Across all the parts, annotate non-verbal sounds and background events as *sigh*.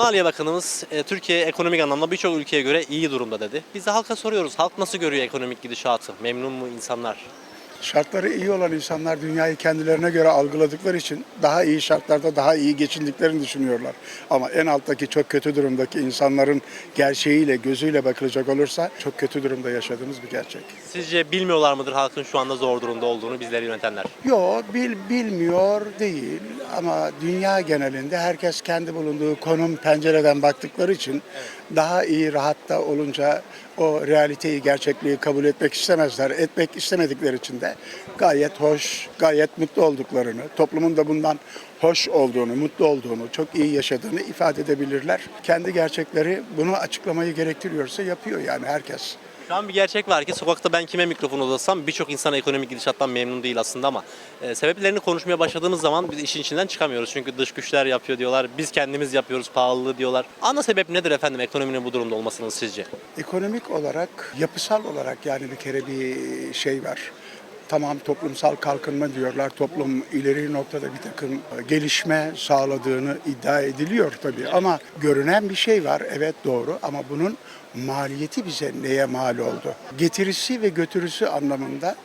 Maliye Bakanımız e, Türkiye ekonomik anlamda birçok ülkeye göre iyi durumda dedi. Biz de halka soruyoruz. Halk nasıl görüyor ekonomik gidişatı? Memnun mu insanlar? Şartları iyi olan insanlar dünyayı kendilerine göre algıladıkları için daha iyi şartlarda daha iyi geçindiklerini düşünüyorlar. Ama en alttaki çok kötü durumdaki insanların gerçeğiyle, gözüyle bakılacak olursa çok kötü durumda yaşadığımız bir gerçek. Sizce bilmiyorlar mıdır halkın şu anda zor durumda olduğunu bizleri yönetenler? Yo, bil, bilmiyor değil ama dünya genelinde herkes kendi bulunduğu konum pencereden baktıkları için daha iyi rahatta olunca o realiteyi, gerçekliği kabul etmek istemezler. Etmek istemedikleri için de gayet hoş, gayet mutlu olduklarını, toplumun da bundan hoş olduğunu, mutlu olduğunu, çok iyi yaşadığını ifade edebilirler. Kendi gerçekleri bunu açıklamayı gerektiriyorsa yapıyor yani herkes. Şu an bir gerçek var ki sokakta ben kime mikrofon uzatsam birçok insan ekonomik gidişattan memnun değil aslında ama e, sebeplerini konuşmaya başladığımız zaman biz işin içinden çıkamıyoruz. Çünkü dış güçler yapıyor diyorlar, biz kendimiz yapıyoruz pahalılığı diyorlar. Ana sebep nedir efendim ekonominin bu durumda olmasının sizce? Ekonomik olarak, yapısal olarak yani bir kere bir şey var. Tamam toplumsal kalkınma diyorlar. Toplum ileri noktada bir takım gelişme sağladığını iddia ediliyor tabii. Ama görünen bir şey var. Evet doğru ama bunun maliyeti bize neye mal oldu? Getirisi ve götürüsü anlamında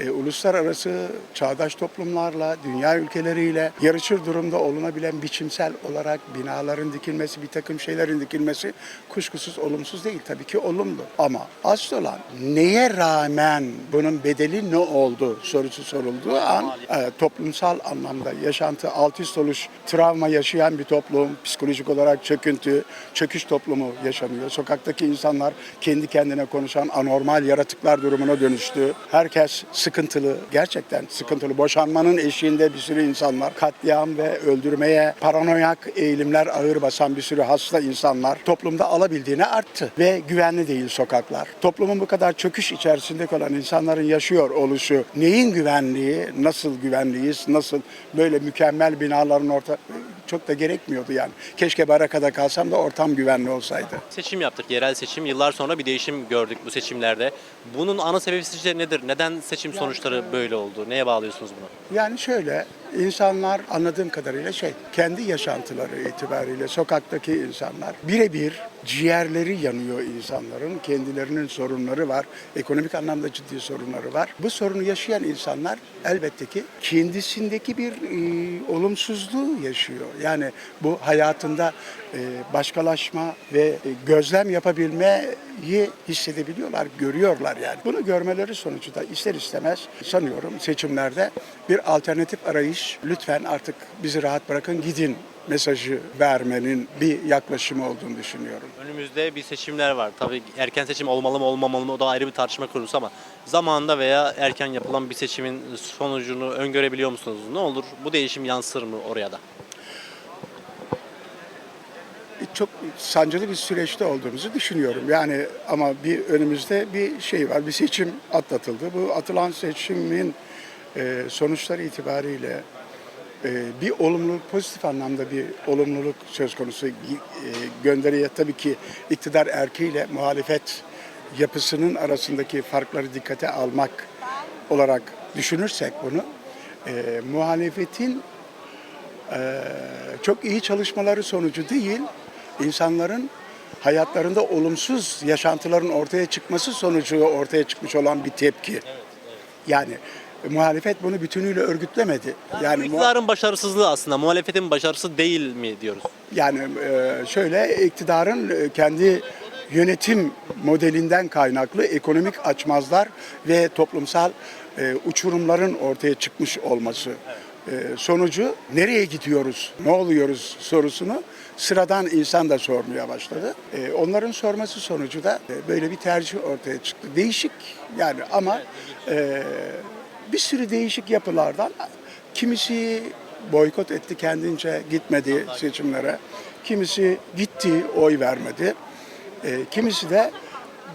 e, uluslararası çağdaş toplumlarla, dünya ülkeleriyle yarışır durumda olunabilen biçimsel olarak binaların dikilmesi, bir takım şeylerin dikilmesi kuşkusuz olumsuz değil. Tabii ki olumlu. Ama asıl olan neye rağmen bunun bedeli ne oldu sorusu sorulduğu an e, toplumsal anlamda yaşantı alt üst oluş, travma yaşayan bir toplum, psikolojik olarak çöküntü, çöküş toplumu yaşanıyor. Sokaktaki insanlar kendi kendine konuşan anormal yaratıklar durumuna dönüştü. Herkes sıkıntılı, gerçekten sıkıntılı. Boşanmanın eşiğinde bir sürü insanlar, katliam ve öldürmeye paranoyak eğilimler ağır basan bir sürü hasta insanlar toplumda alabildiğine arttı. Ve güvenli değil sokaklar. Toplumun bu kadar çöküş içerisinde kalan insanların yaşıyor oluşu, neyin güvenliği, nasıl güvenliyiz, nasıl böyle mükemmel binaların orta çok da gerekmiyordu yani. Keşke barakada kalsam da ortam güvenli olsaydı. Seçim yaptık, yerel seçim. Yıllar sonra bir değişim gördük bu seçimlerde. Bunun ana sebebi sizce nedir? Neden seçim sonuçları böyle oldu? Neye bağlıyorsunuz bunu? Yani şöyle, insanlar anladığım kadarıyla şey, kendi yaşantıları itibariyle sokaktaki insanlar birebir ciğerleri yanıyor insanların. Kendilerinin sorunları var. Ekonomik anlamda ciddi sorunları var. Bu sorunu yaşayan insanlar elbette ki kendisindeki bir e, olumsuzluğu yaşıyor. Yani bu hayatında e, başkalaşma ve e, gözlem yapabilmeyi hissedebiliyorlar, görüyorlar yani. Bunu görmeleri sonucu da ister istemez sanıyorum seçimlerde bir alternatif arayış, lütfen artık bizi rahat bırakın gidin mesajı vermenin bir yaklaşımı olduğunu düşünüyorum. Önümüzde bir seçimler var. Tabii erken seçim olmalı mı olmamalı mı o da ayrı bir tartışma konusu ama zamanında veya erken yapılan bir seçimin sonucunu öngörebiliyor musunuz? Ne olur bu değişim yansır mı oraya da? çok sancılı bir süreçte olduğumuzu düşünüyorum. Yani ama bir önümüzde bir şey var, bir seçim atlatıldı. Bu atılan seçimin e, sonuçları itibariyle e, bir olumluluk, pozitif anlamda bir olumluluk söz konusu. E, gönderiye tabii ki iktidar erkeğiyle muhalefet yapısının arasındaki farkları dikkate almak olarak düşünürsek bunu, e, muhalefetin e, çok iyi çalışmaları sonucu değil, insanların hayatlarında olumsuz yaşantıların ortaya çıkması sonucu ortaya çıkmış olan bir tepki. Yani muhalefet bunu bütünüyle örgütlemedi. Yani, Yani iktidarın başarısızlığı aslında muhalefetin başarısı değil mi diyoruz? yani e, şöyle iktidarın e, kendi yönetim modelinden kaynaklı ekonomik açmazlar ve toplumsal e, uçurumların ortaya çıkmış olması e, sonucu nereye gidiyoruz, ne oluyoruz sorusunu sıradan insan da sormaya başladı. E, onların sorması sonucu da e, böyle bir tercih ortaya çıktı. Değişik yani ama e, bir sürü değişik yapılardan kimisi boykot etti kendince gitmedi seçimlere. Kimisi gitti oy vermedi. E, kimisi de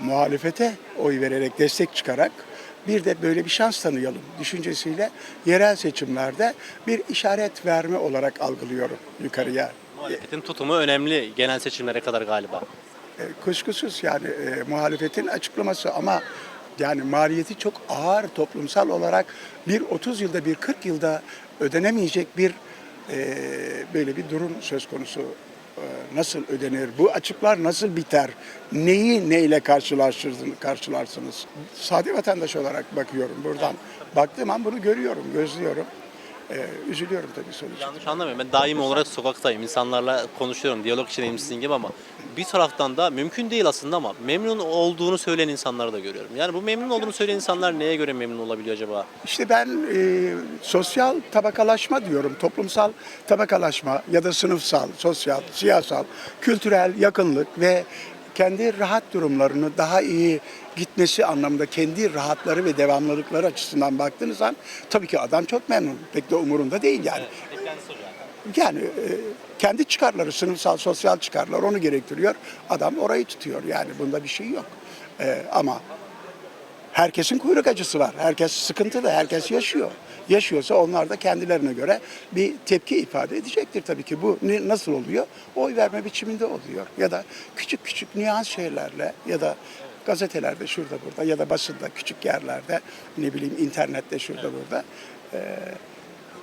muhalefete oy vererek destek çıkarak bir de böyle bir şans tanıyalım düşüncesiyle yerel seçimlerde bir işaret verme olarak algılıyorum yukarıya. Muhalefetin tutumu önemli genel seçimlere kadar galiba. E, kuşkusuz yani e, muhalefetin açıklaması ama yani maliyeti çok ağır toplumsal olarak bir 30 yılda bir 40 yılda ödenemeyecek bir e, böyle bir durum söz konusu e, nasıl ödenir? Bu açıklar nasıl biter? Neyi neyle karşılarsınız? Sade vatandaş olarak bakıyorum buradan. Baktığım an bunu görüyorum, gözlüyorum. E, üzülüyorum tabii sonuçta. Yanlış anlamayın. Ben daim olarak sokaktayım. İnsanlarla konuşuyorum. Diyalog içindeyim gibi ama bir taraftan da mümkün değil aslında ama memnun olduğunu söyleyen insanları da görüyorum. Yani bu memnun olduğunu söyleyen insanlar neye göre memnun olabiliyor acaba? İşte ben e, sosyal tabakalaşma diyorum, toplumsal tabakalaşma ya da sınıfsal, sosyal, siyasal, kültürel yakınlık ve kendi rahat durumlarını daha iyi gitmesi anlamında kendi rahatları ve devamlılıkları açısından baktığınız an tabii ki adam çok memnun. Pek de umurunda değil yani. Yani e, kendi çıkarları, sınıfsal, sosyal çıkarlar onu gerektiriyor. Adam orayı tutuyor yani bunda bir şey yok. E, ama herkesin kuyruk acısı var. Herkes sıkıntılı, herkes yaşıyor. Yaşıyorsa onlar da kendilerine göre bir tepki ifade edecektir tabii ki. Bu ne- nasıl oluyor? Oy verme biçiminde oluyor. Ya da küçük küçük nüans şeylerle ya da gazetelerde şurada burada ya da basında küçük yerlerde ne bileyim internette şurada burada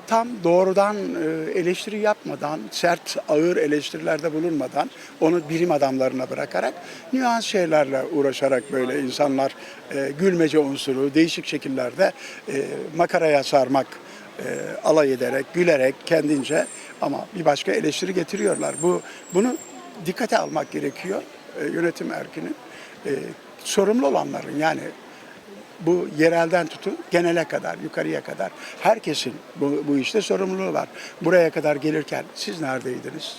tam doğrudan e, eleştiri yapmadan, sert, ağır eleştirilerde bulunmadan, onu bilim adamlarına bırakarak, nüans şeylerle uğraşarak böyle insanlar e, gülmece unsuru değişik şekillerde e, makaraya sarmak, alay ederek, gülerek kendince ama bir başka eleştiri getiriyorlar. Bu Bunu dikkate almak gerekiyor yönetim erkinin. Sorumlu olanların yani bu yerelden tutun genele kadar, yukarıya kadar herkesin bu, bu işte sorumluluğu var. Buraya kadar gelirken siz neredeydiniz?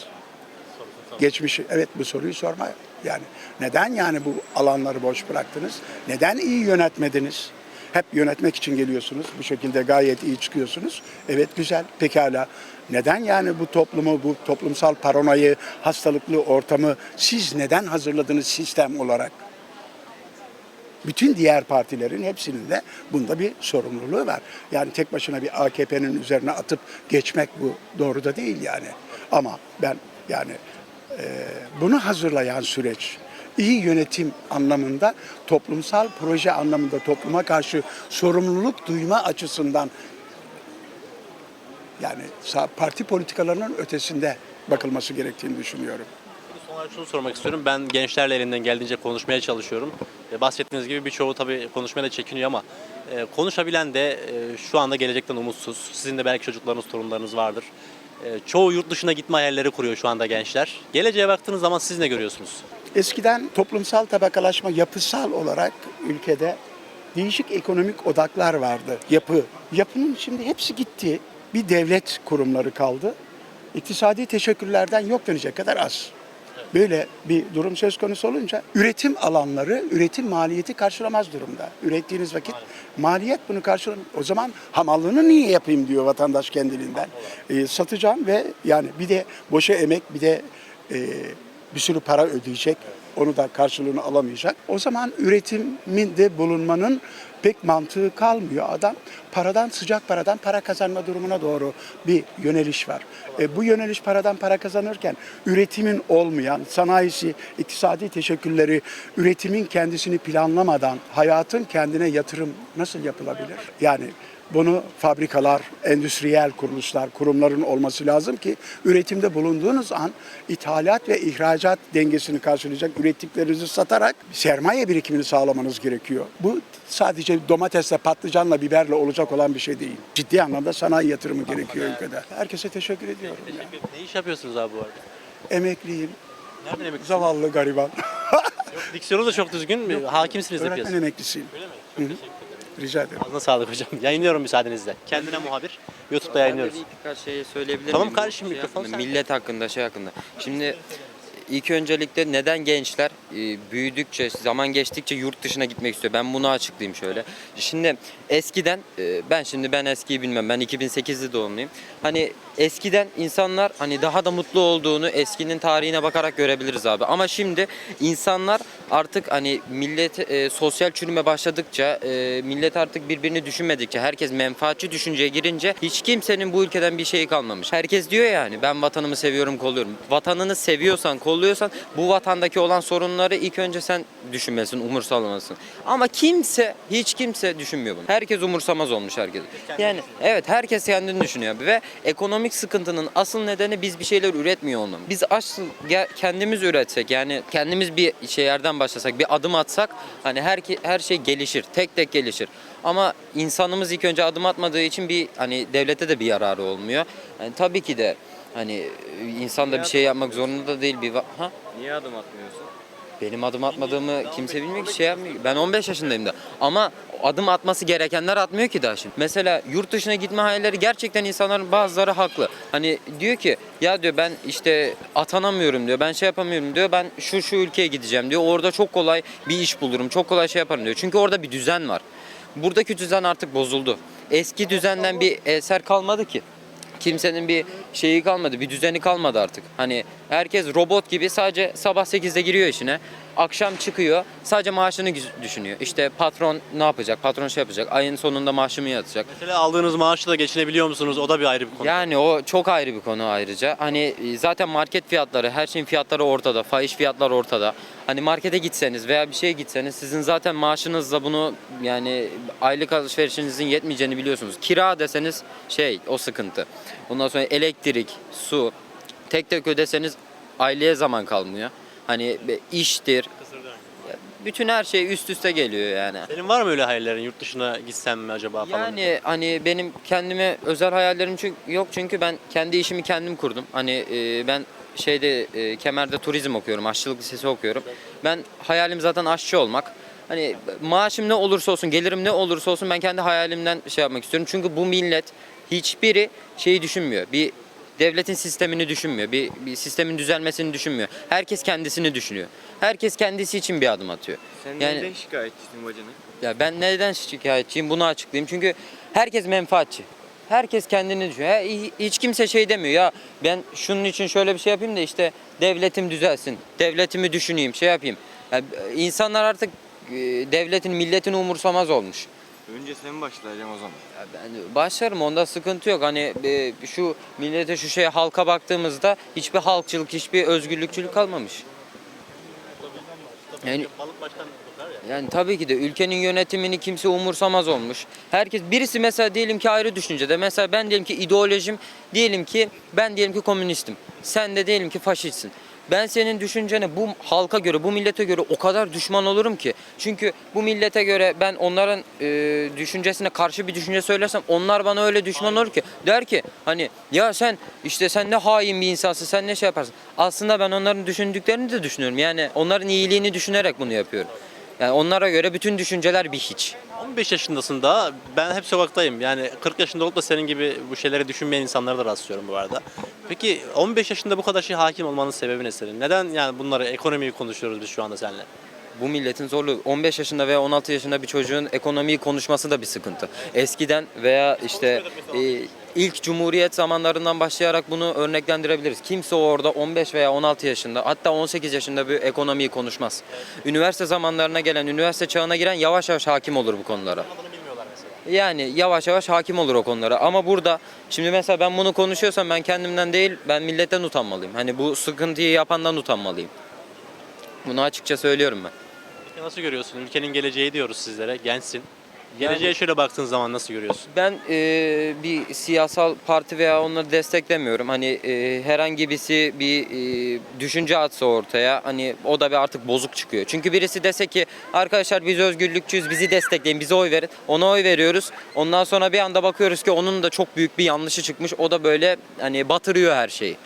Geçmişi, evet bu soruyu sorma. Yani neden yani bu alanları boş bıraktınız? Neden iyi yönetmediniz? Hep yönetmek için geliyorsunuz. Bu şekilde gayet iyi çıkıyorsunuz. Evet güzel, pekala. Neden yani bu toplumu, bu toplumsal paranoyu, hastalıklı ortamı siz neden hazırladınız sistem olarak? Bütün diğer partilerin hepsinin de bunda bir sorumluluğu var. Yani tek başına bir AKP'nin üzerine atıp geçmek bu doğru da değil yani. Ama ben yani e, bunu hazırlayan süreç iyi yönetim anlamında, toplumsal proje anlamında topluma karşı sorumluluk duyma açısından yani parti politikalarının ötesinde bakılması gerektiğini düşünüyorum. Olarak şunu sormak istiyorum. Ben gençlerle elimden geldiğince konuşmaya çalışıyorum. E, bahsettiğiniz gibi birçoğu tabii konuşmaya da çekiniyor ama e, konuşabilen de e, şu anda gelecekten umutsuz. Sizin de belki çocuklarınız, torunlarınız vardır. Çoğu yurt dışına gitme hayalleri kuruyor şu anda gençler. Geleceğe baktığınız zaman siz ne görüyorsunuz? Eskiden toplumsal tabakalaşma yapısal olarak ülkede değişik ekonomik odaklar vardı. Yapı. Yapının şimdi hepsi gitti. Bir devlet kurumları kaldı. İktisadi teşekkürlerden yok denecek kadar az. Böyle bir durum söz konusu olunca üretim alanları üretim maliyeti karşılamaz durumda. Ürettiğiniz vakit maliyet bunu karşılamıyor. O zaman hamallığını niye yapayım diyor vatandaş kendiliğinden. Ee, satacağım ve yani bir de boşa emek bir de e, bir sürü para ödeyecek. Onu da karşılığını alamayacak. O zaman üretiminde bulunmanın pek mantığı kalmıyor. Adam paradan sıcak paradan para kazanma durumuna doğru bir yöneliş var. E, bu yöneliş paradan para kazanırken üretimin olmayan sanayisi, iktisadi teşekkülleri, üretimin kendisini planlamadan hayatın kendine yatırım nasıl yapılabilir? Yani bunu fabrikalar, endüstriyel kuruluşlar, kurumların olması lazım ki üretimde bulunduğunuz an ithalat ve ihracat dengesini karşılayacak ürettiklerinizi satarak sermaye birikimini sağlamanız gerekiyor. Bu sadece domatesle, patlıcanla, biberle olacak olan bir şey değil. Ciddi anlamda sanayi yatırımı gerekiyor ülkede. Herkese teşekkür ediyorum. ya. Ne iş yapıyorsunuz abi bu arada? Emekliyim, Nereden emeklisiniz? zavallı gariban. Diksiyonu da çok düzgün. Hakimsiniz de Öğretmen piyasaya. emeklisiyim. Öyle mi? Çok teşekkür ederim. Rica ederim. Ağzına sağlık hocam. *laughs* Yayınlıyorum müsaadenizle. Kendine muhabir. YouTube'da yayınlıyoruz. Ben de bir birkaç şey söyleyebilir Tamam miyim? kardeşim, şey mikrofon hakkında, sende. Millet hakkında, şey hakkında. Şimdi ilk öncelikle neden gençler e, büyüdükçe, zaman geçtikçe yurt dışına gitmek istiyor? Ben bunu açıklayayım şöyle. Şimdi eskiden, e, ben şimdi ben eskiyi bilmem, ben 2008'li doğumluyum. Hani eskiden insanlar hani daha da mutlu olduğunu eskinin tarihine bakarak görebiliriz abi. Ama şimdi insanlar artık hani millet e, sosyal çürüme başladıkça, e, millet artık birbirini düşünmedikçe, herkes menfaatçi düşünceye girince hiç kimsenin bu ülkeden bir şeyi kalmamış. Herkes diyor yani ben vatanımı seviyorum, kolluyorum. Vatanını seviyorsan, kolluyorsan bu vatandaki olan sorunları ilk önce sen düşünmelisin, umursalamalısın. Ama kimse, hiç kimse düşünmüyor bunu. Herkes umursamaz olmuş herkes. Yani evet herkes kendini düşünüyor ve ekonomik sıkıntının asıl nedeni biz bir şeyler üretmiyor olmamız. Biz asıl kendimiz üretsek yani kendimiz bir şey yerden başlasak, bir adım atsak hani her her şey gelişir, tek tek gelişir. Ama insanımız ilk önce adım atmadığı için bir hani devlete de bir yararı olmuyor. Yani tabii ki de hani e, insan da bir şey yapmak zorunda da değil bir ha Niye adım atmıyorsun? Benim adım atmadığımı kimse bilmiyor ki şey yapmıyor. Ben 15 yaşındayım da. Ama adım atması gerekenler atmıyor ki daha şimdi. Mesela yurt dışına gitme hayalleri gerçekten insanların bazıları haklı. Hani diyor ki ya diyor ben işte atanamıyorum diyor. Ben şey yapamıyorum diyor. Ben şu şu ülkeye gideceğim diyor. Orada çok kolay bir iş bulurum. Çok kolay şey yaparım diyor. Çünkü orada bir düzen var. Buradaki düzen artık bozuldu. Eski düzenden bir eser kalmadı ki kimsenin bir şeyi kalmadı, bir düzeni kalmadı artık. Hani herkes robot gibi sadece sabah 8'de giriyor işine, akşam çıkıyor, sadece maaşını düşünüyor. İşte patron ne yapacak, patron şey yapacak, ayın sonunda maaşımı yatacak. Mesela aldığınız maaşla geçinebiliyor musunuz? O da bir ayrı bir konu. Yani o çok ayrı bir konu ayrıca. Hani e, zaten market fiyatları, her şeyin fiyatları ortada, fahiş fiyatlar ortada. Hani markete gitseniz veya bir şeye gitseniz sizin zaten maaşınızla bunu yani aylık alışverişinizin yetmeyeceğini biliyorsunuz. Kira deseniz şey o sıkıntı. Ondan sonra elektrik, su tek tek ödeseniz aileye zaman kalmıyor. Hani iştir, bütün her şey üst üste geliyor yani. Senin var mı öyle hayallerin? Yurt dışına gitsem mi acaba falan? Yani hani benim kendime özel hayallerim çünkü yok çünkü ben kendi işimi kendim kurdum. Hani e, ben şeyde e, Kemer'de turizm okuyorum, aşçılık lisesi okuyorum. Ben hayalim zaten aşçı olmak. Hani maaşım ne olursa olsun, gelirim ne olursa olsun ben kendi hayalimden şey yapmak istiyorum. Çünkü bu millet hiçbiri şeyi düşünmüyor. Bir devletin sistemini düşünmüyor. Bir, bir sistemin düzelmesini düşünmüyor. Herkes kendisini düşünüyor. Herkes kendisi için bir adım atıyor. Sen Yani- neyden şikayetçisin bacını? Ya ben neden şikayetçiyim bunu açıklayayım. Çünkü herkes menfaatçi. Herkes kendini düşünüyor. Hiç kimse şey demiyor ya ben şunun için şöyle bir şey yapayım da işte devletim düzelsin. Devletimi düşüneyim, şey yapayım. Ya, insanlar artık e, devletin, milletin umursamaz olmuş. Önce sen başlayacaksın o zaman. Ya ben başlarım onda sıkıntı yok. Hani e, şu millete şu şeye halka baktığımızda hiçbir halkçılık, hiçbir özgürlükçülük kalmamış. Yani. Yani tabii ki de ülkenin yönetimini kimse umursamaz olmuş. Herkes birisi mesela diyelim ki ayrı düşüncede. Mesela ben diyelim ki ideolojim diyelim ki ben diyelim ki komünistim. Sen de diyelim ki faşistsin. Ben senin düşüncene bu halka göre, bu millete göre o kadar düşman olurum ki. Çünkü bu millete göre ben onların e, düşüncesine karşı bir düşünce söylersem onlar bana öyle düşman olur ki. Der ki hani ya sen işte sen ne hain bir insansın, sen ne şey yaparsın. Aslında ben onların düşündüklerini de düşünüyorum. Yani onların iyiliğini düşünerek bunu yapıyorum. Yani onlara göre bütün düşünceler bir hiç. 15 yaşındasın daha. Ben hep sokaktayım. Yani 40 yaşında olup da senin gibi bu şeyleri düşünmeyen insanlara da rastlıyorum bu arada. Peki 15 yaşında bu kadar şey hakim olmanın sebebi ne senin? Neden yani bunları, ekonomiyi konuşuyoruz biz şu anda seninle? Bu milletin zorluğu 15 yaşında veya 16 yaşında bir çocuğun ekonomiyi konuşması da bir sıkıntı. Eskiden veya işte e, ilk cumhuriyet zamanlarından başlayarak bunu örneklendirebiliriz. Kimse orada 15 veya 16 yaşında hatta 18 yaşında bir ekonomiyi konuşmaz. Üniversite zamanlarına gelen, üniversite çağına giren yavaş yavaş hakim olur bu konulara. Yani yavaş yavaş hakim olur o konulara. Ama burada şimdi mesela ben bunu konuşuyorsam ben kendimden değil ben milletten utanmalıyım. Hani bu sıkıntıyı yapandan utanmalıyım. Bunu açıkça söylüyorum ben. Peki nasıl görüyorsun? Ülkenin geleceği diyoruz sizlere. Gençsin. Geleceğe şöyle baktığın zaman nasıl görüyorsun? Ben e, bir siyasal parti veya onları desteklemiyorum. Hani e, herhangi birisi bir e, düşünce atsa ortaya hani o da bir artık bozuk çıkıyor. Çünkü birisi dese ki arkadaşlar biz özgürlükçüyüz bizi destekleyin bize oy verin. Ona oy veriyoruz. Ondan sonra bir anda bakıyoruz ki onun da çok büyük bir yanlışı çıkmış. O da böyle hani batırıyor her şeyi.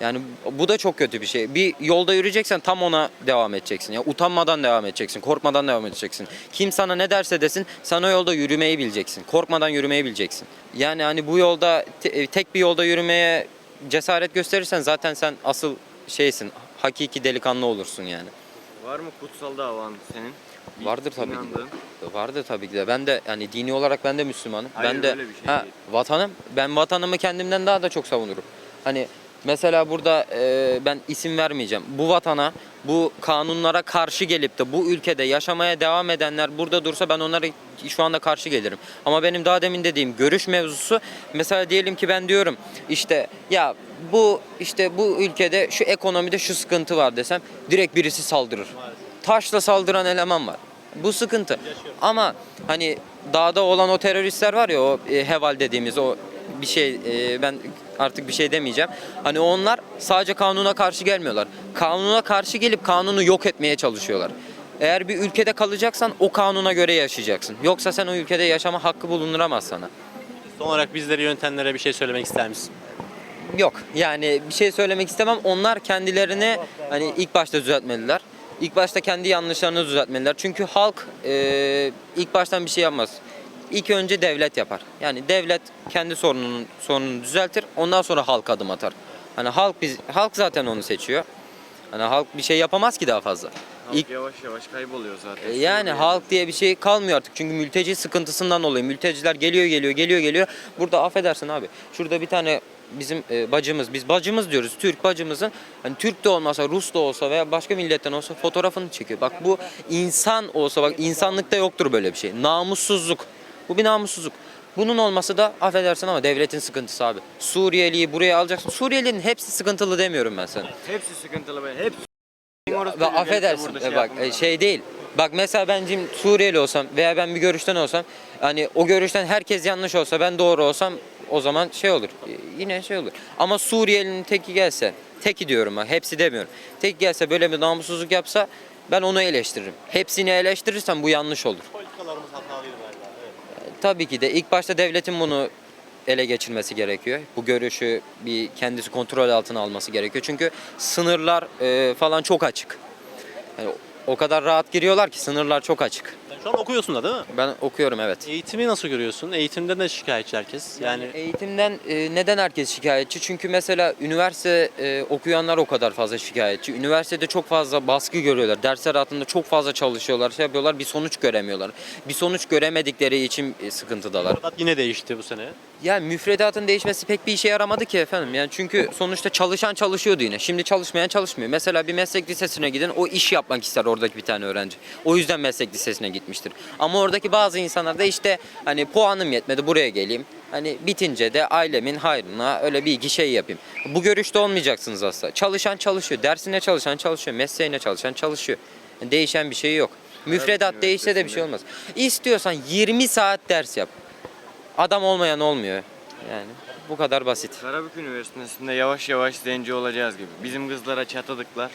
Yani bu da çok kötü bir şey. Bir yolda yürüyeceksen tam ona devam edeceksin. Ya utanmadan devam edeceksin, korkmadan devam edeceksin. Kim sana ne derse desin, sen o yolda yürümeyi bileceksin. Korkmadan yürümeyi bileceksin. Yani hani bu yolda te- tek bir yolda yürümeye cesaret gösterirsen zaten sen asıl şeysin. Hakiki delikanlı olursun yani. Var mı kutsal davan senin? Bir Vardır tabii ki de. Vardır tabii ki de. Ben de yani dini olarak ben de Müslümanım. Hayır, ben de öyle bir şey ha, değil. vatanım ben vatanımı kendimden daha da çok savunurum. Hani Mesela burada e, ben isim vermeyeceğim. Bu vatana, bu kanunlara karşı gelip de bu ülkede yaşamaya devam edenler burada dursa ben onlara şu anda karşı gelirim. Ama benim daha demin dediğim görüş mevzusu mesela diyelim ki ben diyorum işte ya bu işte bu ülkede şu ekonomide şu sıkıntı var desem direkt birisi saldırır. Taşla saldıran eleman var. Bu sıkıntı. Ama hani dağda olan o teröristler var ya o e, heval dediğimiz o bir şey e, ben artık bir şey demeyeceğim. Hani onlar sadece kanuna karşı gelmiyorlar. Kanuna karşı gelip kanunu yok etmeye çalışıyorlar. Eğer bir ülkede kalacaksan o kanuna göre yaşayacaksın. Yoksa sen o ülkede yaşama hakkı bulunduramaz sana. Son olarak bizleri yöntenlere bir şey söylemek ister misin? Yok yani bir şey söylemek istemem. Onlar kendilerini hani ilk başta düzeltmeliler. İlk başta kendi yanlışlarını düzeltmeliler. Çünkü halk e, ilk baştan bir şey yapmaz. İlk önce devlet yapar. Yani devlet kendi sorununu sorununu düzeltir. Ondan sonra halk adım atar. Hani halk biz halk zaten onu seçiyor. Hani halk bir şey yapamaz ki daha fazla. Halk İlk yavaş yavaş kayboluyor zaten. e, Yani halk diye bir şey kalmıyor artık. Çünkü mülteci sıkıntısından dolayı. Mülteciler geliyor geliyor geliyor geliyor. Burada affedersin abi. Şurada bir tane bizim e, bacımız, biz bacımız diyoruz. Türk bacımızın hani Türk de olmasa, Rus da olsa veya başka milletten olsa fotoğrafını çekiyor. Bak bu insan olsa bak insanlıkta yoktur böyle bir şey. Namussuzluk. Bu bir namussuzluk. Bunun olması da affedersin ama devletin sıkıntısı abi. Suriyeliyi buraya alacaksın. Suriyelilerin hepsi sıkıntılı demiyorum ben sana. Hepsi sıkıntılı be. Hepsi. Ve affedersin e, bak yapmıyorlar. e, şey değil. Bak mesela ben şimdi Suriyeli olsam veya ben bir görüşten olsam hani o görüşten herkes yanlış olsa ben doğru olsam o zaman şey olur. e, Yine şey olur. Ama Suriyelinin teki gelse, teki diyorum ha, hepsi demiyorum. Tek gelse böyle bir namussuzluk yapsa ben onu eleştiririm. Hepsini eleştirirsem bu yanlış olur. Politikalarımız hatalıydı galiba. Evet. Tabii ki de ilk başta devletin bunu ele geçirmesi gerekiyor. Bu görüşü bir kendisi kontrol altına alması gerekiyor. Çünkü sınırlar e, falan çok açık. Yani o kadar rahat giriyorlar ki sınırlar çok açık. Şu an okuyorsun da değil mi? Ben okuyorum evet. Eğitimi nasıl görüyorsun? Eğitimde de şikayetçi herkes. Yani Eğitimden e, neden herkes şikayetçi? Çünkü mesela üniversite e, okuyanlar o kadar fazla şikayetçi. Üniversitede çok fazla baskı görüyorlar. Dersler altında çok fazla çalışıyorlar, şey yapıyorlar, bir sonuç göremiyorlar. Bir sonuç göremedikleri için e, sıkıntıdalar. Murat yine değişti bu sene. Yani müfredatın değişmesi pek bir işe yaramadı ki efendim. Yani çünkü sonuçta çalışan çalışıyordu yine. Şimdi çalışmayan çalışmıyor. Mesela bir meslek lisesine gidin o iş yapmak ister oradaki bir tane öğrenci. O yüzden meslek lisesine gitmiştir. Ama oradaki bazı insanlar da işte hani puanım yetmedi buraya geleyim. Hani bitince de ailemin hayrına öyle bir iki şey yapayım. Bu görüşte olmayacaksınız aslında. Çalışan çalışıyor. Dersine çalışan çalışıyor. Mesleğine çalışan çalışıyor. Yani değişen bir şey yok. Müfredat değişse de bir şey olmaz. İstiyorsan 20 saat ders yap. Adam olmayan olmuyor. Yani bu kadar basit. Karabük Üniversitesi'nde yavaş yavaş zenci olacağız gibi. Bizim kızlara çatadıklar.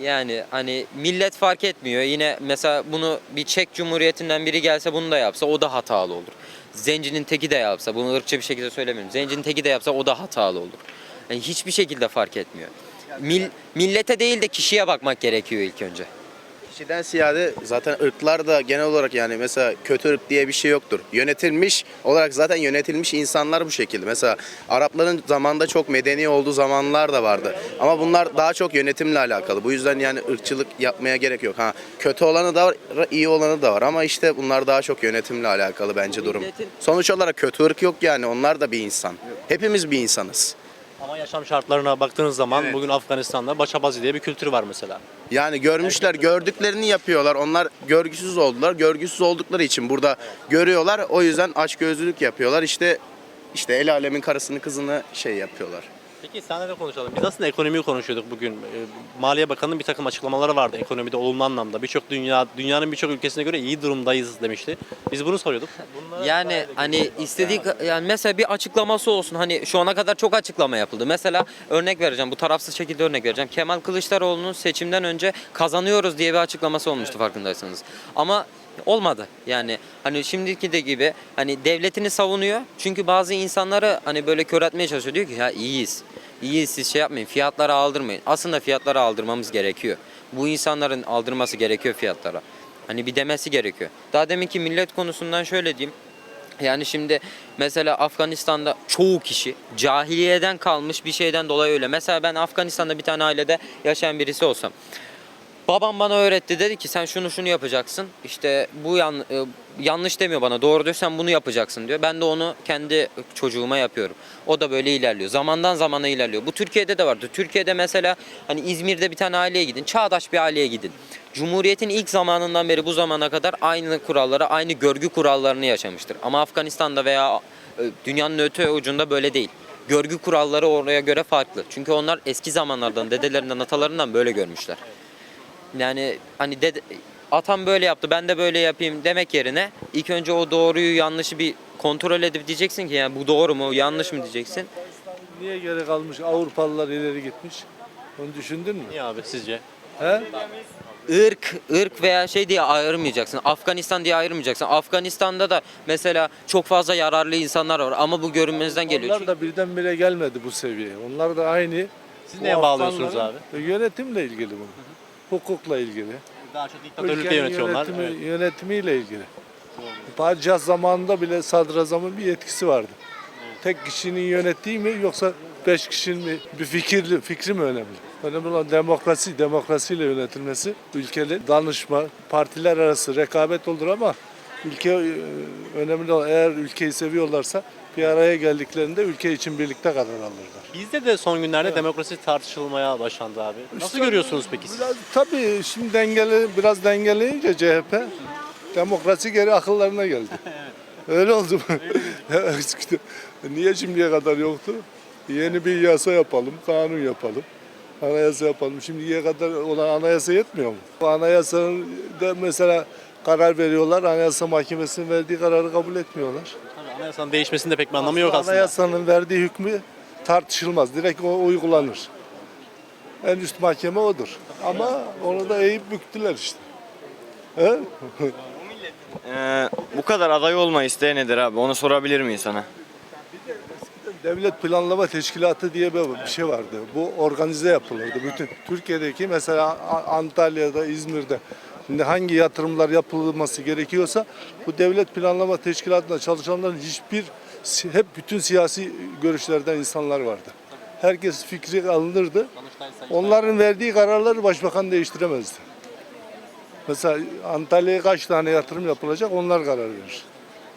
Yani hani millet fark etmiyor. Yine mesela bunu bir Çek Cumhuriyeti'nden biri gelse bunu da yapsa o da hatalı olur. Zencinin teki de yapsa, bunu ırkçı bir şekilde söylemiyorum. Zencinin teki de yapsa o da hatalı olur. Yani hiçbir şekilde fark etmiyor. Mil- millete değil de kişiye bakmak gerekiyor ilk önce. Kişiden ziyade zaten ırklar da genel olarak yani mesela kötü ırk diye bir şey yoktur. Yönetilmiş olarak zaten yönetilmiş insanlar bu şekilde. Mesela Arapların zamanda çok medeni olduğu zamanlar da vardı. Ama bunlar daha çok yönetimle alakalı. Bu yüzden yani ırkçılık yapmaya gerek yok. Ha kötü olanı da var, iyi olanı da var ama işte bunlar daha çok yönetimle alakalı bence durum. Sonuç olarak kötü ırk yok yani. Onlar da bir insan. Hepimiz bir insanız. Ama yaşam şartlarına baktığınız zaman Evet. bugün Afganistan'da başabazi diye bir kültür var mesela. Yani görmüşler, gördüklerini yapıyorlar. Onlar görgüsüz oldular. Görgüsüz oldukları için burada görüyorlar. O yüzden açgözlülük yapıyorlar. İşte işte el alemin karısını kızını şey yapıyorlar. Peki senle de konuşalım. Biz aslında ekonomiyi konuşuyorduk bugün. Ee, Maliye Bakanı'nın bir takım açıklamaları vardı ekonomide olumlu anlamda. Birçok dünya dünyanın birçok ülkesine göre iyi durumdayız demişti. Biz bunu soruyorduk. *laughs* Bunlara Yani hani istedik var. yani mesela bir açıklaması olsun. Hani şu ana kadar çok açıklama yapıldı. Mesela örnek vereceğim. Bu tarafsız şekilde örnek vereceğim. Kemal Kılıçdaroğlu'nun seçimden önce kazanıyoruz diye bir açıklaması olmuştu farkındaysanız. Ama olmadı. Yani hani şimdiki de gibi hani devletini savunuyor. Çünkü bazı insanları hani böyle kör etmeye çalışıyor. Diyor ki ya iyiyiz. İyiyiz siz şey yapmayın. Fiyatları aldırmayın. Aslında fiyatları aldırmamız gerekiyor. Bu insanların aldırması gerekiyor fiyatlara. Hani bir demesi gerekiyor. Daha deminki millet konusundan şöyle diyeyim. Yani şimdi mesela Afganistan'da çoğu kişi cahiliyeden kalmış bir şeyden dolayı öyle. Mesela ben Afganistan'da bir tane ailede yaşayan birisi olsam. Babam bana öğretti dedi ki sen şunu şunu yapacaksın. İşte bu yan, e, yanlış demiyor bana. Doğru diyor sen bunu yapacaksın diyor. Ben de onu kendi çocuğuma yapıyorum. O da böyle ilerliyor. Zamandan zamana ilerliyor. Bu Türkiye'de de vardı. Türkiye'de mesela hani İzmir'de bir tane aileye gidin. Çağdaş bir aileye gidin. Cumhuriyetin ilk zamanından beri bu zamana kadar aynı kuralları, aynı görgü kurallarını yaşamıştır. Ama Afganistan'da veya e, dünyanın öte ucunda böyle değil. Görgü kuralları oraya göre farklı. Çünkü onlar eski zamanlardan, dedelerinden, atalarından böyle görmüşler. Yani hani dede, atam böyle yaptı ben de böyle yapayım demek yerine ilk önce o doğruyu yanlışı bir kontrol edip diyeceksin ki yani bu doğru mu yanlış mı diyeceksin. Niye geri kalmış? Avrupalılar ileri gitmiş. Onu düşündün mü? Niye abi sizce? He? Irk, ırk veya şey diye ayırmayacaksın. Afganistan diye ayırmayacaksın. Afganistan'da da mesela çok fazla yararlı insanlar var ama bu görünmezden geliyor. Onlar da birdenbire gelmedi bu seviyeye. Onlar da aynı. Siz neye bağlıyorsunuz abi? Yönetimle ilgili bu. Hukukla ilgili. Daha çok diktatörlükle yönetiyorlar. yönetimi, Evet. yönetimiyle ilgili. Padişah zamanında bile sadrazamın bir yetkisi vardı. Tek kişinin yönettiği mi yoksa beş kişinin mi bir fikirli fikri mi önemli? Önemli olan demokrasi, demokrasiyle yönetilmesi, ülkenin danışma, partiler arası rekabet olur ama ülke e, önemli olan eğer ülkeyi seviyorlarsa bir araya geldiklerinde ülke için birlikte karar alırlar. Bizde de son günlerde demokrasi tartışılmaya başlandı abi. Nasıl İşte görüyorsunuz peki siz? Biraz, tabii şimdi dengeli, biraz dengeleyince CHP demokrasi geri akıllarına geldi. *laughs* Öyle oldu mu? *laughs* Niye şimdiye kadar yoktu? Yeni bir yasa yapalım, kanun yapalım. Anayasa yapalım. Şimdiye kadar olan anayasa yetmiyor mu? Bu anayasanın da mesela karar veriyorlar. Anayasa Mahkemesi'nin verdiği kararı kabul etmiyorlar. Anayasanın değişmesinde pek bir anlamı yok aslında. Anayasanın verdiği hükmü tartışılmaz. Direkt o uygulanır. En üst mahkeme odur. Ama onu da eğip büktüler işte. He? *laughs* Ee, bu kadar aday olma isteği nedir abi? Onu sorabilir miyim sana? Devlet Planlama Teşkilatı diye bir şey vardı. Bu organize yapılırdı. Bütün Türkiye'deki mesela Antalya'da, İzmir'de şimdi hangi yatırımlar yapılması gerekiyorsa bu Devlet Planlama Teşkilatı'nda çalışanların hiçbir hep bütün siyasi görüşlerden insanlar vardı. Herkes fikri alınırdı. Onların verdiği kararları başbakan değiştiremezdi. Mesela Antalya'ya kaç tane yatırım yapılacak onlar karar verir.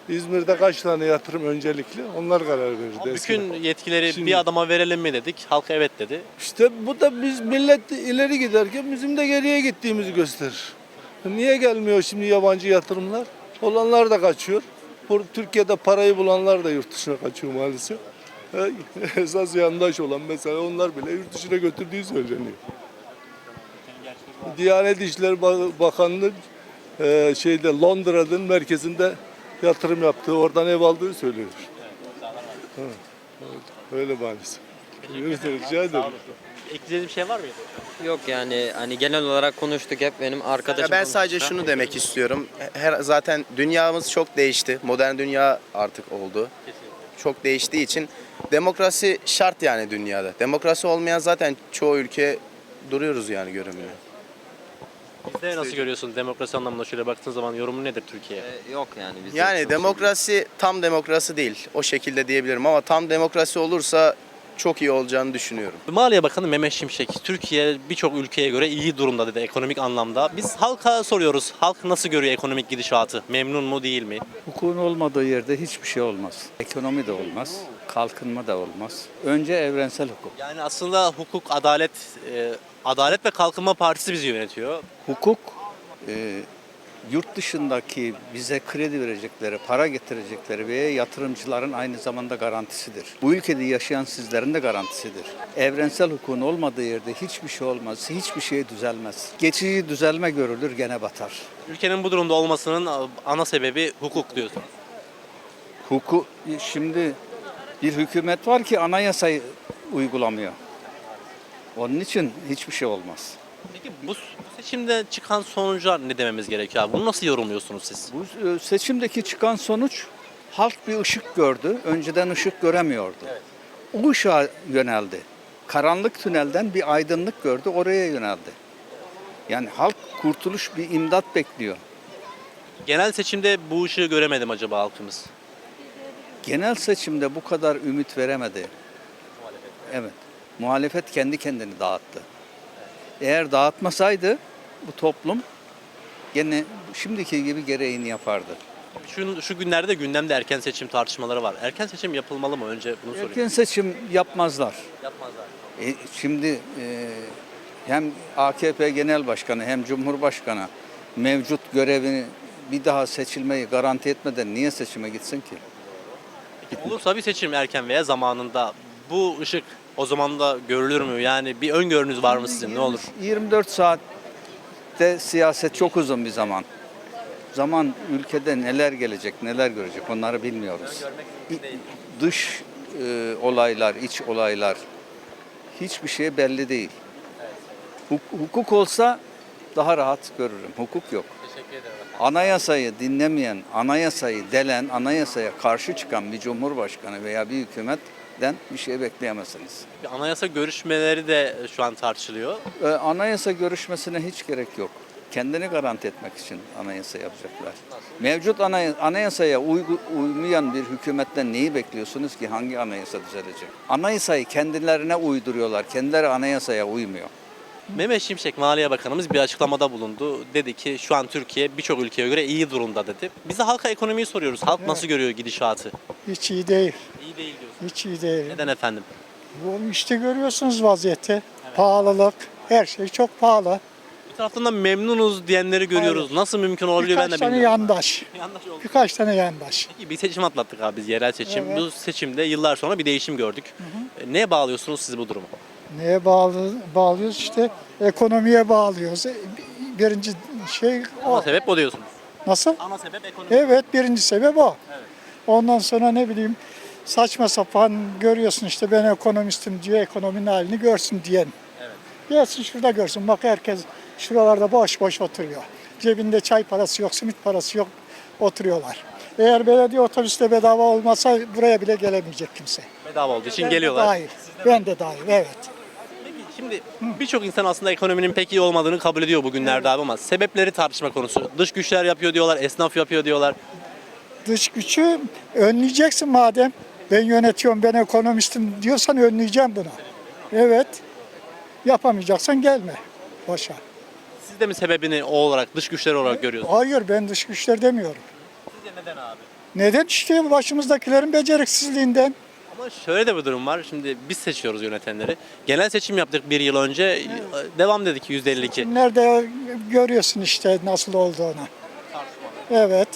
İzmir'de kaç tane yatırım öncelikli onlar karar eskiden. Bütün yetkileri Şimdi- bir adama verelim mi dedik. Halk evet dedi. İşte bu da biz millet ileri giderken bizim de geriye gittiğimizi gösterir. Niye gelmiyor şimdi yabancı yatırımlar? Olanlar da kaçıyor. Türkiye'de parayı bulanlar da yurt dışına kaçıyor maalesef. E, *laughs* Esas yandaş olan mesela onlar bile yurt dışına götürdüğü söyleniyor. Diyanet İşleri Ba- Bakanlığı e, şeyde Londra'nın merkezinde yatırım yaptığı, oradan ev aldığı söylüyor. Ha, evet, Öyle maalesef. Rica ederim. Ekleyeceğiniz bir şey var mıydı? Yok yani hani genel olarak konuştuk hep benim arkadaşım. Ya ben sadece konuştu. şunu demek istiyorum. Her zaten dünyamız çok değişti. Modern dünya artık oldu. Çok değiştiği için demokrasi şart yani dünyada. Demokrasi olmayan zaten çoğu ülke duruyoruz yani görünmüyor. Bizde nasıl görüyorsun demokrasi anlamında şöyle baktığın zaman yorumu nedir Türkiye'ye? Ee, yok yani bizde Yani demokrasi tam demokrasi değil. O şekilde diyebilirim ama tam demokrasi olursa çok iyi olacağını düşünüyorum. Maliye Bakanı Mehmet Şimşek, Türkiye birçok ülkeye göre iyi durumda dedi ekonomik anlamda. Biz halka soruyoruz, halk nasıl görüyor ekonomik gidişatı? Memnun mu değil mi? Hukukun olmadığı yerde hiçbir şey olmaz. Ekonomi de olmaz, kalkınma da olmaz. Önce evrensel hukuk. Yani aslında hukuk, adalet, e, Adalet ve Kalkınma Partisi bizi yönetiyor. Hukuk e, yurt dışındaki bize kredi verecekleri, para getirecekleri veya yatırımcıların aynı zamanda garantisidir. Bu ülkede yaşayan sizlerin de garantisidir. Evrensel hukukun olmadığı yerde hiçbir şey olmaz, hiçbir şey düzelmez. Geçici düzelme görülür gene batar. Ülkenin bu durumda olmasının ana sebebi hukuk diyorsun. Hukuk şimdi bir hükümet var ki anayasayı uygulamıyor. Onun için hiçbir şey olmaz. Peki bu seçimde çıkan sonuca ne dememiz gerekiyor abi? Bunu nasıl yorumluyorsunuz siz? Bu e, seçimdeki çıkan sonuç halk bir ışık gördü. Önceden ışık göremiyordu. O ışığa yöneldi. Karanlık tünelden bir aydınlık gördü, oraya yöneldi. Yani halk kurtuluş bir imdat bekliyor. Genel seçimde bu ışığı göremedim acaba halkımız. Genel seçimde bu kadar ümit veremedi. Evet. Muhalefet kendi kendini dağıttı. Eğer dağıtmasaydı bu toplum gene şimdiki gibi gereğini yapardı. Şu, şu günlerde gündemde erken seçim tartışmaları var. Erken seçim yapılmalı mı? Önce bunu sorayım. Erken seçim yapmazlar. Yapmazlar. E, şimdi e, hem AKP Genel Başkanı hem Cumhurbaşkanı mevcut görevini bir daha seçilmeyi garanti etmeden niye seçime gitsin ki? Olursa bir seçim erken veya zamanında bu ışık o zaman da görülür mü? Yani bir öngörünüz var mı sizin? Ne olur? 24 saatte siyaset çok uzun bir zaman. Zaman ülkede neler gelecek, neler görecek onları bilmiyoruz. Dış e, olaylar, iç olaylar hiçbir şey belli değil. Huk- Hukuk olsa daha rahat görürüm. Hukuk yok. Anayasayı dinlemeyen, anayasayı delen, anayasaya karşı çıkan bir cumhurbaşkanı veya bir hükümetten bir şey bekleyemezsiniz. Bir anayasa görüşmeleri de şu an tartışılıyor. Ee, anayasa görüşmesine hiç gerek yok. Kendini garanti etmek için anayasa yapacaklar. Mevcut anay- anayasaya uygu- uymayan bir hükümetten neyi bekliyorsunuz ki? Hangi anayasa düzelecek? Anayasayı kendilerine uyduruyorlar. Kendileri anayasaya uymuyor. Mehmet Şimşek Maliye Bakanımız bir açıklamada bulundu. Dedi ki şu an Türkiye birçok ülkeye göre iyi durumda dedi. Biz de halka ekonomiyi soruyoruz. Halk nasıl görüyor gidişatı? Hiç iyi değil. İyi değil diyorsun. Hiç iyi değil. Neden efendim? Bu işte görüyorsunuz vaziyeti. Pahalılık. Her şey çok pahalı. Bir taraftan da memnunuz diyenleri görüyoruz. Nasıl mümkün olabiliyor ben Birkaç de tane bilmiyorum. yandaş. *laughs* Yanlış oldu. Birkaç tane yandaş. Peki bir seçim atlattık abi biz yerel seçim. Evet. Bu seçimde yıllar sonra bir değişim gördük. E, Neye bağlıyorsunuz siz bu durumu? Neye bağlı, bağlıyoruz işte? Ekonomiye bağlıyoruz. E, Birinci şey o. Ana sebep o diyorsunuz. Nasıl? Ana sebep ekonomi. Evet birinci sebep o. Ondan sonra ne bileyim saçma sapan görüyorsun işte ben ekonomistim diyor ekonominin halini görsün diyen. Gelsin şurada görsün bak herkes şuralarda boş boş oturuyor. Cebinde çay parası yok, simit parası yok oturuyorlar. Eğer belediye otobüste bedava olmasa buraya bile gelemeyecek kimse. Bedava olduğu için Ben de geliyorlar. dahil. Ben de dahil evet. Peki şimdi birçok insan aslında ekonominin pek iyi olmadığını kabul ediyor bugünlerde abi ama sebepleri tartışma konusu. Dış güçler yapıyor diyorlar, esnaf yapıyor diyorlar. Dış gücü önleyeceksin madem. Ben yönetiyorum, ben ekonomistim diyorsan önleyeceğim bunu. Evet. Yapamayacaksan gelme. Boşa. Siz de mi sebebini o olarak, dış güçler olarak görüyorsunuz? Hayır ben dış güçler demiyorum. Sizce neden abi? Neden? İşte başımızdakilerin beceriksizliğinden. Ama şöyle de bir durum var. Şimdi biz seçiyoruz yönetenleri. Genel seçim yaptık bir yıl önce. Devam dedik %52. Nerede görüyorsun işte nasıl olduğunu. Evet.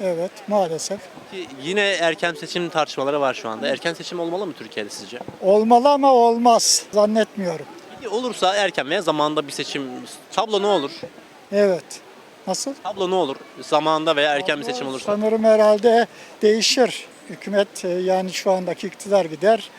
Evet maalesef. Ki Yine erken seçim tartışmaları var şu anda. Erken seçim olmalı mı Türkiye'de sizce? Olmalı ama olmaz. Zannetmiyorum. Peki olursa erken veya zamanında bir seçim tablo ne olur? Evet. Nasıl? Tablo ne olur? Zamanında veya erken bir seçim olursa. Sanırım herhalde değişir. Hükümet e, yani şu andaki iktidar gider.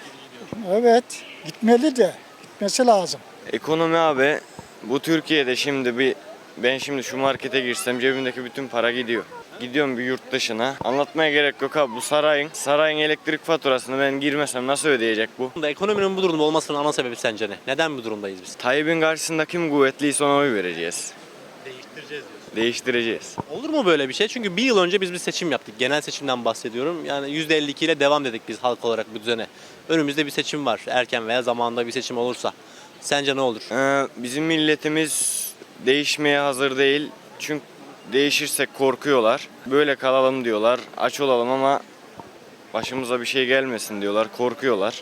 Evet. Gitmeli de. Gitmesi lazım. Ekonomi abi bu Türkiye'de şimdi bir ben şimdi şu markete girsem cebimdeki bütün para gidiyor. Gidiyorum bir yurt dışına. Anlatmaya gerek yok abi. Bu sarayın, sarayın elektrik faturasını ben girmesem nasıl ödeyecek bu? Ekonominin bu durumda olmasının ana sebebi sence ne? Neden bu durumdayız biz? Tayyip'in karşısında kim kuvvetliyse ona oy vereceğiz. Değiştireceğiz Değiştireceğiz. Olur mu böyle bir şey? Çünkü bir yıl önce biz bir seçim yaptık. Genel seçimden bahsediyorum. Yani %52 ile devam dedik biz halk olarak bu düzene. Önümüzde bir seçim var. Erken veya zamanında bir seçim olursa. Sence ne olur? Ee, bizim milletimiz değişmeye hazır değil. Çünkü değişirsek korkuyorlar. Böyle kalalım diyorlar. Aç olalım ama başımıza bir şey gelmesin diyorlar. Korkuyorlar.